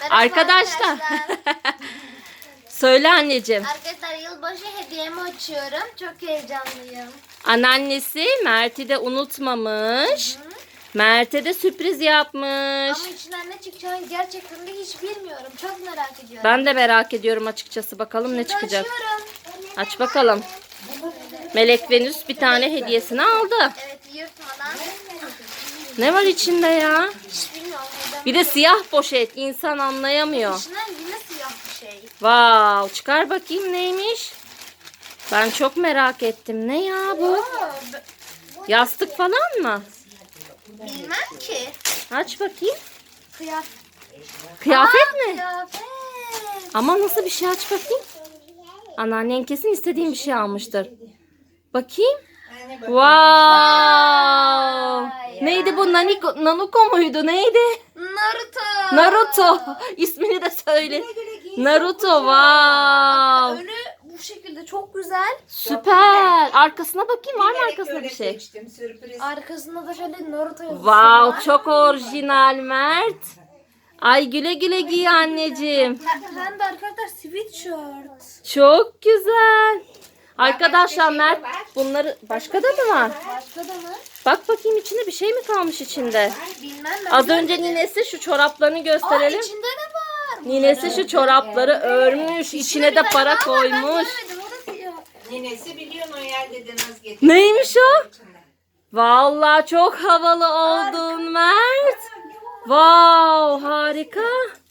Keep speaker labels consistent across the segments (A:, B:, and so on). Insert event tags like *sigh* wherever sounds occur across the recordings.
A: Merhaba
B: Arkadaşlar. *laughs* Söyle anneciğim.
A: Arkadaşlar yılbaşı hediyemi açıyorum. Çok heyecanlıyım.
B: Anneannesi Mert'i de unutmamış. Mert'e de sürpriz yapmış.
A: Ama içinden ne çıkacağını gerçekten de hiç bilmiyorum. Çok merak ediyorum.
B: Ben de merak ediyorum açıkçası. Bakalım ne
A: Şimdi
B: çıkacak.
A: Açıyorum.
B: Aç bakalım. Melek Venüs bir tane hediyesini aldı.
A: Evet yırtmadan.
B: Ne var içinde ya?
A: Hiç bilmiyorum. neden.
B: Bir de siyah poşet. İnsan anlayamıyor.
A: İçinden yine siyah bir şey.
B: Vav, çıkar bakayım neymiş? Ben çok merak ettim. Ne ya bu?
A: Aa,
B: Yastık falan mı?
A: bilmem ki.
B: Aç bakayım.
A: Kıyafet.
B: Kıyafet mi?
A: Kıyafet.
B: Ama nasıl bir şey aç bakayım. Anneannen kesin istediğin bir şey almıştır. Bakayım. Wow. Neydi bu? Naniko, Nanuko muydu? Neydi?
A: Naruto.
B: Naruto. *laughs* İsmini de söyle. Naruto. Wow.
A: Önü bu şekilde çok güzel.
B: Süper. Arkasına bakayım. Var mı arkasında bir şey?
C: Seçtim, sürpriz.
A: Arkasında da şöyle Naruto yazısı
B: Wow.
A: var.
B: Çok orijinal Mert. Ay güle güle giy anneciğim.
A: Hem de arkadaşlar sweatshirt.
B: Çok güzel. Arkadaşlar
C: şey
B: Mert bunları başka da mı var?
A: Başka da mı?
B: Bak bakayım içinde bir şey mi kalmış içinde?
A: Bilmem ben.
B: Az önce ninesi şu çoraplarını
A: Aa,
B: gösterelim.
A: içinde ne var?
B: Ninesi şu çorapları örmüş. içine de para koymuş.
C: Ninesi biliyorsun o yerde naz getirdi.
B: Neymiş o? Vallahi çok havalı oldun Mert. Wow harika.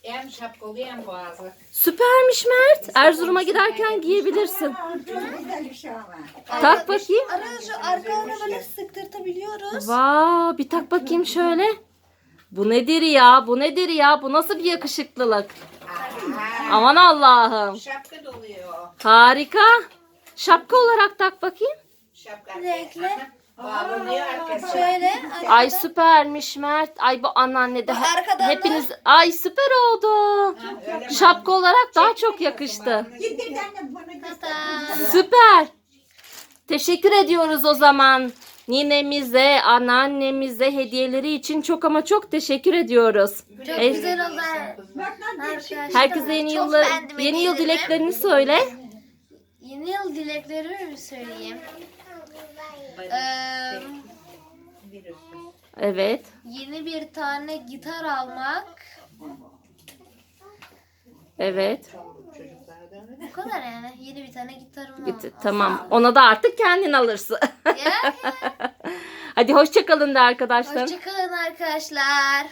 C: Hem şapkalı hem boğazı.
B: Süpermiş Mert. Erzurum'a giderken giyebilirsin. Tak bakayım.
A: Arkadaşlar arkalarına böyle sıktırtabiliyoruz.
B: Wow bir tak bakayım şöyle. Bu nedir ya? Bu nedir ya? Bu nasıl bir yakışıklılık? Aman Allah'ım.
C: şapka doluyor.
B: Harika. Şapka olarak tak bakayım.
C: Şapka.
A: Renkli.
C: Bağlanıyor.
A: Şöyle.
B: Ay süpermiş Mert. Ay bu anneanne de
A: arkadan da-
B: hepiniz ay süper oldu.
C: Öyle mi?
B: Şapka olarak daha çok yakıştı. Süper. Teşekkür ediyoruz o zaman. Ninemize, anneannemize hediyeleri için çok ama çok teşekkür ediyoruz.
A: Çok
B: E,
A: güzel oldu. Arkadaşlar.
B: Herkese yeni
A: Çok
B: yıllar,
A: beğendim
B: yeni yıl dileklerini söyle.
A: Yeni yıl dileklerimi mi söyleyeyim? Ee,
B: Evet.
A: yeni bir tane gitar almak.
B: Evet.
A: Bu kadar yani. Yeni bir tane gitarım var.
B: Git, tamam. Ona da artık kendin alırsın.
A: Ya. *laughs*
B: Hadi hoşça kalın da arkadaşlar.
A: Hoşçakalın arkadaşlar.